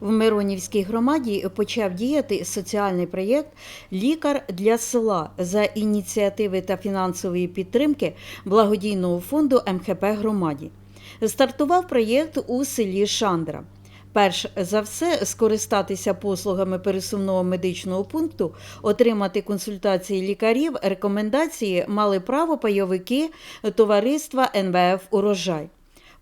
В Миронівській громаді почав діяти соціальний проєкт Лікар для села за ініціативи та фінансової підтримки благодійного фонду МХП громаді. Стартував проєкт у селі Шандра. Перш за все, скористатися послугами пересувного медичного пункту, отримати консультації лікарів, рекомендації мали право пайовики товариства НВФ Урожай.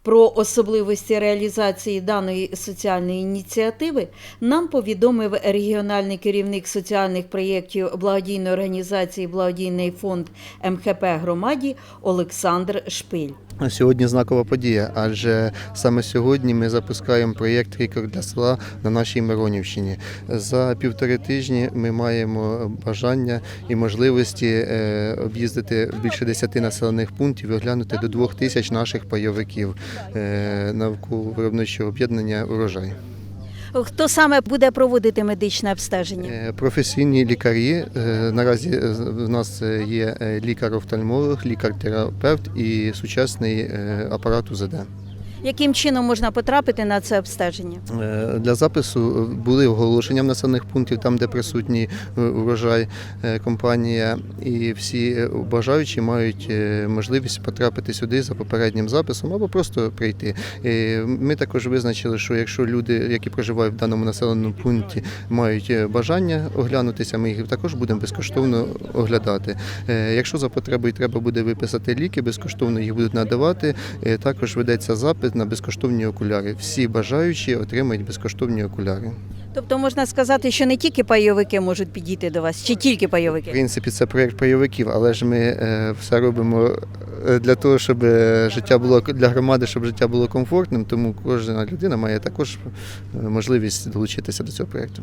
Про особливості реалізації даної соціальної ініціативи нам повідомив регіональний керівник соціальних проєктів благодійної організації Благодійний фонд МХП громаді Олександр Шпиль. Сьогодні знакова подія, адже саме сьогодні ми запускаємо проєкт «Лікар для села на нашій Миронівщині. За півтори тижні ми маємо бажання і можливості е, об'їздити більше десяти населених пунктів і оглянути до двох тисяч наших пайовиків е, навколо виробничого об'єднання урожай. Хто саме буде проводити медичне обстеження? Е, Професійні лікарі е, наразі е, в нас є лікар-офтальмолог, лікар-терапевт і сучасний апарат УЗД. Яким чином можна потрапити на це обстеження? Е, Для запису були оголошення в населених пунктів, там, де присутній е, урожай е, компанія, і всі е, бажаючі мають е, можливість потрапити сюди за попереднім записом або просто прийти. Е, Ми також визначили, що якщо люди, які проживають в даному населеному пункті, мають е, бажання оглянутися, ми їх також будемо безкоштовно оглядати. Е, Якщо за потребою треба буде виписати ліки, безкоштовно їх будуть надавати. Е, Також ведеться запит на безкоштовні окуляри. Всі бажаючі отримають безкоштовні окуляри. Тобто можна сказати, що не тільки пайовики можуть підійти до вас, чи тільки пайовики? В принципі, це проєкт пайовиків, але ж ми е, все робимо е, для того, щоб е, життя було для громади, щоб життя було комфортним. Тому кожна людина має також можливість долучитися до цього проєкту.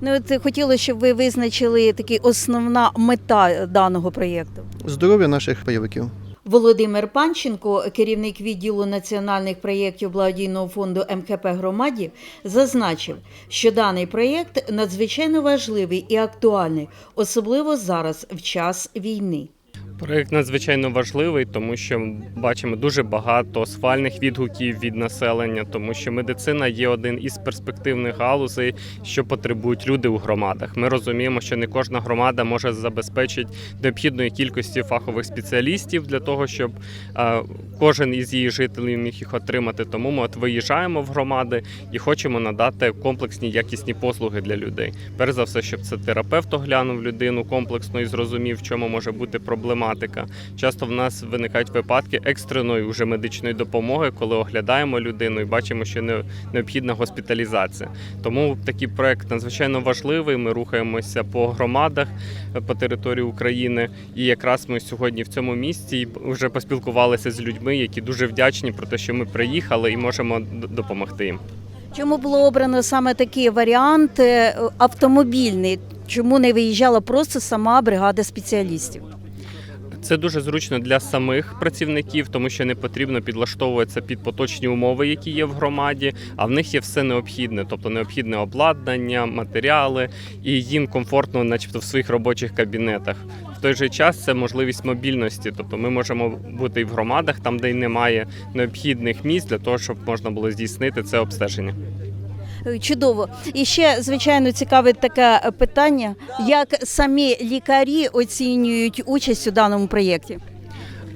Ну от хотілося, щоб ви визначили такі основна мета даного проєкту. Здоров'я наших пайовиків. Володимир Панченко, керівник відділу національних проєктів благодійного фонду МКП громаді, зазначив, що даний проєкт надзвичайно важливий і актуальний, особливо зараз в час війни. Проект надзвичайно важливий, тому що бачимо дуже багато схвальних відгуків від населення, тому що медицина є один із перспективних галузей, що потребують люди у громадах. Ми розуміємо, що не кожна громада може забезпечити необхідної кількості фахових спеціалістів для того, щоб е, кожен із її жителів міг їх отримати. Тому ми от виїжджаємо в громади і хочемо надати комплексні якісні послуги для людей. Перш за все, щоб це терапевт оглянув людину комплексно і зрозумів, в чому може бути проблематика. Часто в нас виникають випадки екстреної уже медичної допомоги, коли оглядаємо людину і бачимо, що не- необхідна госпіталізація. Тому такий проект надзвичайно важливий. Ми рухаємося по громадах по території України. І якраз ми сьогодні в цьому місці вже поспілкувалися з людьми, які дуже вдячні про те, що ми приїхали і можемо допомогти їм. Чому було обрано саме такий варіант е, автомобільний? Чому не виїжджала просто сама бригада спеціалістів? Це дуже зручно для самих працівників, тому що не потрібно підлаштовуватися під поточні умови, які є в громаді. А в них є все необхідне, тобто необхідне обладнання, матеріали, і їм комфортно, начебто, в своїх робочих кабінетах. В той же час це можливість мобільності, тобто ми можемо бути і в громадах, там де й немає необхідних місць для того, щоб можна було здійснити це обстеження. Е, Чудово. І ще, звичайно, цікавить таке питання, як самі лікарі оцінюють участь у даному проєкті.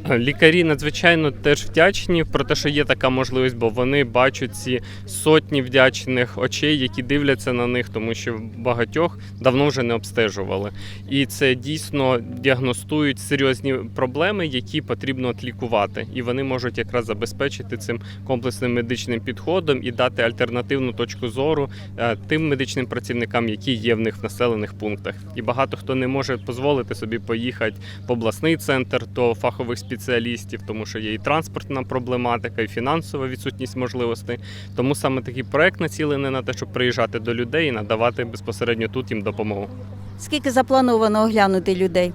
Лікарі надзвичайно теж вдячні про те, що є така можливість, бо вони бачать ці сотні вдячних очей, які дивляться на них, тому що багатьох давно вже не обстежували. І це дійсно діагностують серйозні проблеми, які потрібно лікувати. І вони можуть якраз забезпечити цим комплексним медичним підходом і дати альтернативну точку зору е, тим медичним працівникам, які є в них в населених пунктах. І багато хто не може дозволити собі поїхати в обласний центр до фахових спеціалістів, тому що є і транспортна проблематика, і фінансова відсутність можливостей. Тому саме такий проект націлений на те, щоб приїжджати до людей і надавати безпосередньо тут їм допомогу. Скільки заплановано оглянути людей?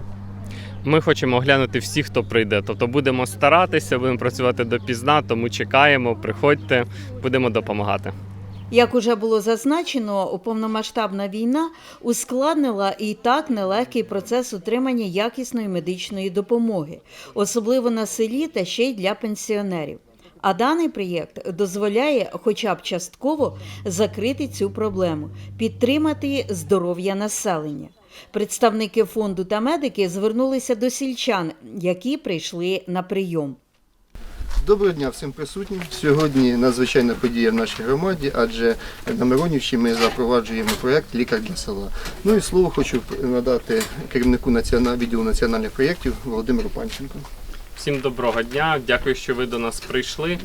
Ми хочемо оглянути всіх, хто прийде. Тобто будемо старатися, будемо працювати допізна, тому чекаємо, приходьте, будемо допомагати. Як уже було зазначено, повномасштабна війна ускладнила і так нелегкий процес отримання якісної медичної допомоги, особливо на селі та ще й для пенсіонерів. А даний проєкт дозволяє хоча б частково закрити цю проблему, підтримати здоров'я населення. Представники фонду та медики звернулися до сільчан, які прийшли на прийом. Доброго дня всім присутнім. Сьогодні надзвичайна подія в нашій громаді, адже на Миронівщині ми запроваджуємо проєкт Лікар для села. Ну і слово хочу надати керівнику відділу національних проєктів Володимиру Панченку. Всім доброго дня. Дякую, що ви до нас прийшли.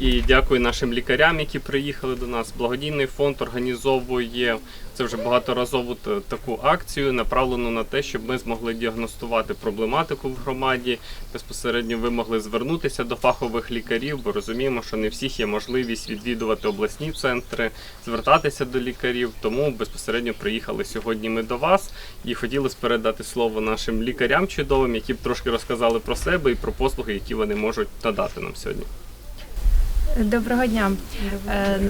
І дякую нашим лікарям, які приїхали до нас. Благодійний фонд організовує це вже багаторазову таку акцію, направлену на те, щоб ми змогли діагностувати проблематику в громаді. Безпосередньо ви могли звернутися до фахових лікарів, бо розуміємо, що не всіх є можливість відвідувати обласні центри, звертатися до лікарів. Тому безпосередньо приїхали сьогодні ми до вас і хотіли передати слово нашим лікарям чудовим, які б трошки розказали про себе і про послуги, які вони можуть надати нам сьогодні. Доброго дня. Е,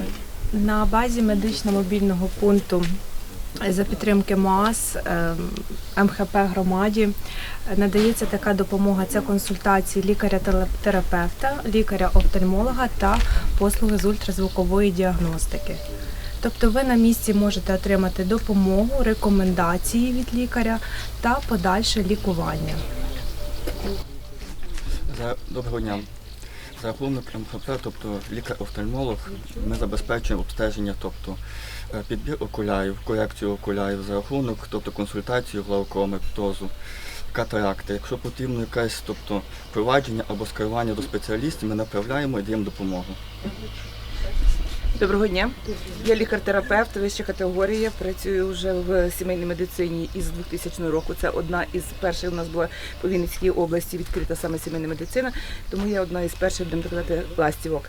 На базі медично-мобільного пункту за підтримки МОАС е, МХП громаді надається така допомога. Це консультації лікаря-терапевта, лікаря-офтальмолога та послуги з ультразвукової діагностики. Тобто ви на місці можете отримати допомогу, рекомендації від лікаря та подальше лікування. Доброго дня. За рахунок МХП, тобто лікар-офтальмолог, ми забезпечуємо обстеження, тобто е, підбір окулярів, корекцію окулярів за рахунок, тобто консультацію глаукоми, птозу, катаракти. Якщо потрібно якесь тобто, провадження або скерування до спеціалістів, ми направляємо і даємо допомогу. Доброго дня. Я лікар-терапевт вища категорія. Працюю вже в сімейній медицині із 2000 року. Це одна із перших у нас була по Вінницькій області відкрита саме сімейна медицина, тому я одна із перших, будемо казати, пластівок.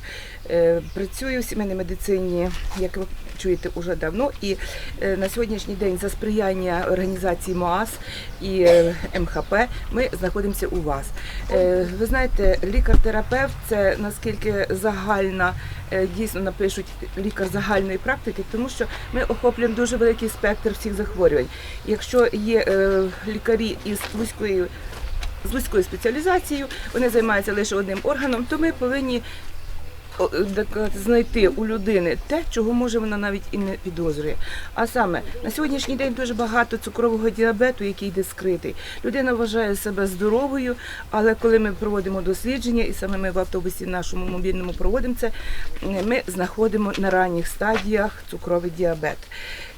Е, Працюю в сімейній медицині, як ви чуєте, уже давно. І е, на сьогоднішній день за сприяння організації МОАС і е, МХП ми знаходимося у вас. Ви знаєте, лікар-терапевт це наскільки загальна, дійсно напишуть лікар загальної практики, тому що ми охоплюємо дуже великий спектр всіх захворювань. Якщо є е, лікарі із вузькою з вузькою спеціалізацією, вони займаються лише одним органом, то ми повинні знайти у людини те, чого може вона навіть і не підозрює. А саме на сьогоднішній день дуже багато цукрового діабету, який йде скритий. Людина вважає себе здоровою, але коли ми проводимо дослідження, і саме ми в автобусі нашому мобільному проводимо це, ми знаходимо на ранніх стадіях цукровий діабет.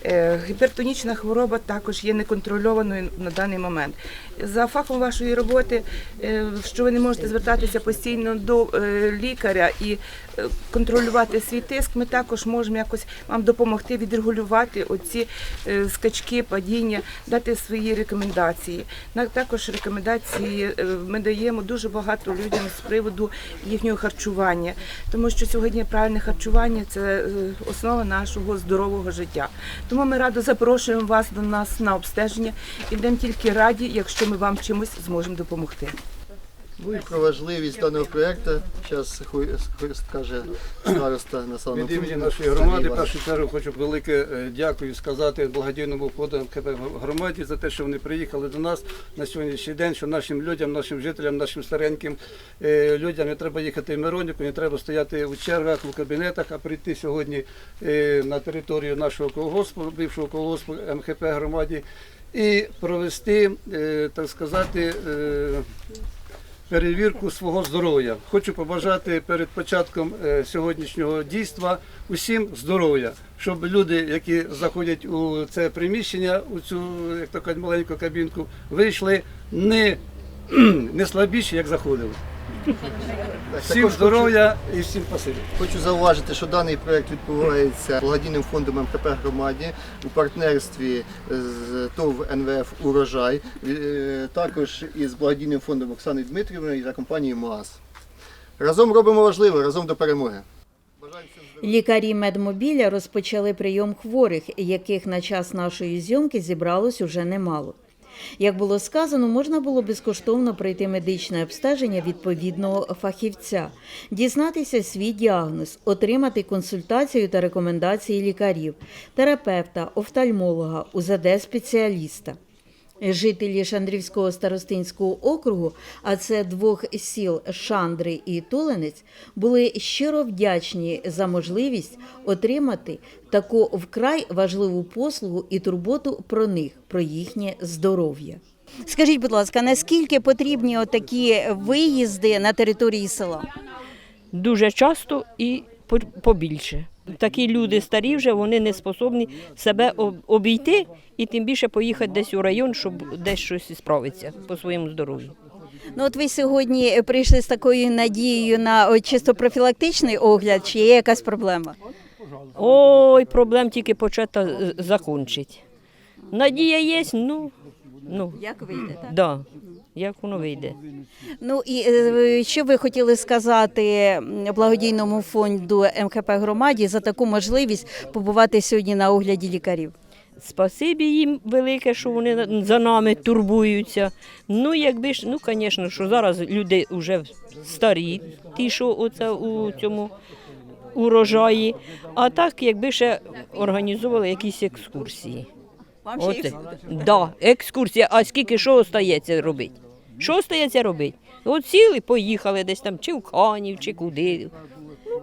Е, Гіпертонічна хвороба також є неконтрольованою на даний момент. За фахом вашої роботи, е, що ви не можете звертатися постійно до е, лікаря і е, контролювати свій тиск, ми також можемо якось вам допомогти відрегулювати оці е, скачки, падіння, дати свої рекомендації. Також рекомендації е, ми даємо дуже багато людям з приводу їхнього харчування, тому що сьогодні правильне харчування це е, основа нашого здорового життя. Тому ми радо запрошуємо вас до нас на обстеження і будемо тільки раді, якщо ми вам чимось зможемо допомогти. Ну і про важливість даного проєкту зараз скаже староста населеного Від імені нашої громади, першу чергу, хочу велике е, дякую сказати благодійному фонду МКП громаді за те, що вони приїхали до нас на сьогоднішній день, що нашим людям, нашим жителям, нашим стареньким е, людям не треба їхати в Мироніку, не треба стояти у чергах, у кабінетах, а прийти сьогодні е, на територію нашого колгоспу, бившого колгоспу МХП громаді і провести, так сказати, перевірку свого здоров'я. Хочу побажати перед початком е, сьогоднішнього дійства усім здоров'я, щоб люди, які заходять у це приміщення, у цю як то кажуть, маленьку кабінку, вийшли не, не слабіші, як заходили. Всім здоров'я і всім спасибі. Хочу зауважити, що даний проект відбувається благодійним фондом МКП громаді у партнерстві з ТОВ НВФ Урожай, е, також із благодійним фондом Оксани Дмитрівної та компанією МОАС. Разом робимо важливе, разом до перемоги. Лікарі медмобіля розпочали прийом хворих, яких на час нашої зйомки зібралось уже немало. Як було сказано, можна було безкоштовно пройти медичне обстеження відповідного фахівця, дізнатися свій діагноз, отримати консультацію та рекомендації лікарів, терапевта, офтальмолога, УЗД-спеціаліста. Жителі Шандрівського старостинського округу, а це двох сіл Шандри і Тулинець, були щиро вдячні за можливість отримати таку вкрай важливу послугу і турботу про них, про їхнє здоров'я. Скажіть, будь ласка, наскільки потрібні отакі виїзди на території села? дуже часто і побільше. Такі люди старі вже вони не способні себе обійти і тим більше поїхати десь у район, щоб десь щось справитися по своєму здоров'ю. Ну, от ви сьогодні прийшли з такою надією на чисто профілактичний огляд, чи є якась проблема? Ой, проблем тільки почати закончить. Надія є, ну, ну, Як вийде, так? да, як воно вийде. Ну і е, що ви хотіли сказати благодійному фонду МХП громаді за таку можливість побувати сьогодні на огляді лікарів? Спасибі їм велике, що вони на- за нами турбуються. Ну, якби ж, ну, звісно, що зараз люди вже старі, ті, що оце у цьому урожаї. А так, якби ще організовували якісь екскурсії. Вам Оце. Да, екскурсія. А скільки що остається робити? Що остається робити? От сіли, поїхали десь там, чи в Канів, чи куди.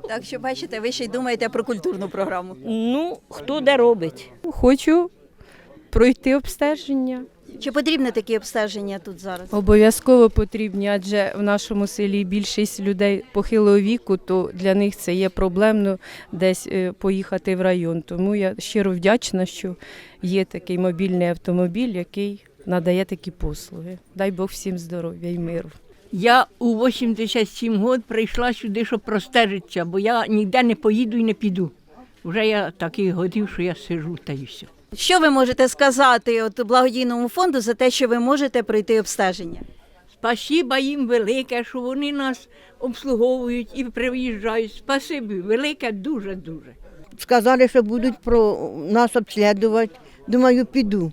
Так що бачите, ви ще й думаєте про культурну програму. Ну, хто де робить. Хочу пройти обстеження. Чи потрібне такі обстеження тут зараз? Обов'язково потрібні, адже в нашому селі більшість людей похилого віку, то для них це є проблемно десь е, поїхати в район. Тому я щиро вдячна, що є такий мобільний автомобіль, який надає такі послуги. Дай Бог всім здоров'я і миру. Я у 87 років прийшла сюди, щоб простежитися, бо я ніде не поїду і не піду. Вже я такий годів, що я сижу та й все. Що ви можете сказати от благодійному фонду за те, що ви можете пройти обстеження? Спасіба їм велике, що вони нас обслуговують і приїжджають. Спасибі, велике, дуже-дуже. сказали, що будуть про нас обслідувати. Думаю, піду.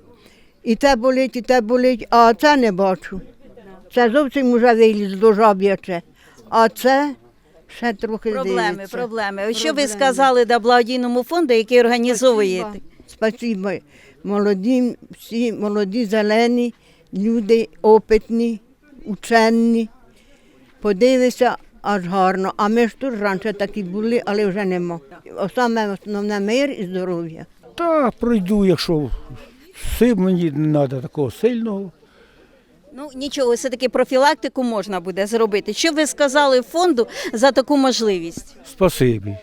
І те болить, і те болить, а це не бачу. Це зовсім уже виліз до жаб'яче. А це ще трохи Проблеми, дивиться. проблеми. Що ви сказали да, благодійному фонду, який організовує? Спасибо. Молоді, всі молоді, зелені, люди опитні, учені. Подивися, аж гарно. А ми ж тут раніше такі були, але вже нема. Саме основне мир і здоров'я. Та пройду, якщо сил мені не треба такого сильного. Ну нічого, все-таки профілактику можна буде зробити. Що ви сказали фонду за таку можливість? Спасибі.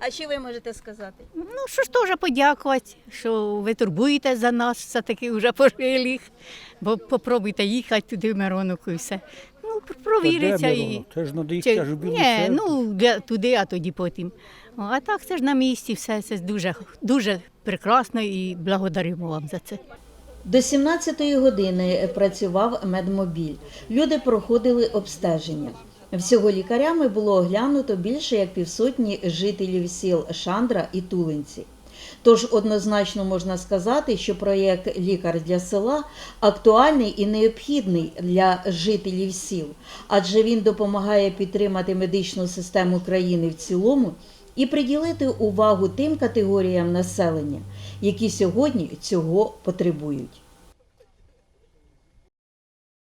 А що ви можете сказати? Ну, що ж теж подякувати, що ви турбуєте за нас, все таки вже пожилих. Бо попробуйте їхати туди в Миронівку і все. Ну, провіриться і. Це ж треба їхати Чи- аж Білу Ні, церкву. ну для, туди, а тоді потім. О, А так це ж на місці, все це дуже, дуже прекрасно і благодаримо вам за це. До 17-ї години працював медмобіль. Люди проходили обстеження. Всього лікарями було оглянуто більше як півсотні жителів сіл Шандра і Тулинці. Тож однозначно можна сказати, що проєкт Лікар для села актуальний і необхідний для жителів сіл, адже він допомагає підтримати медичну систему країни в цілому і приділити увагу тим категоріям населення, які сьогодні цього потребують.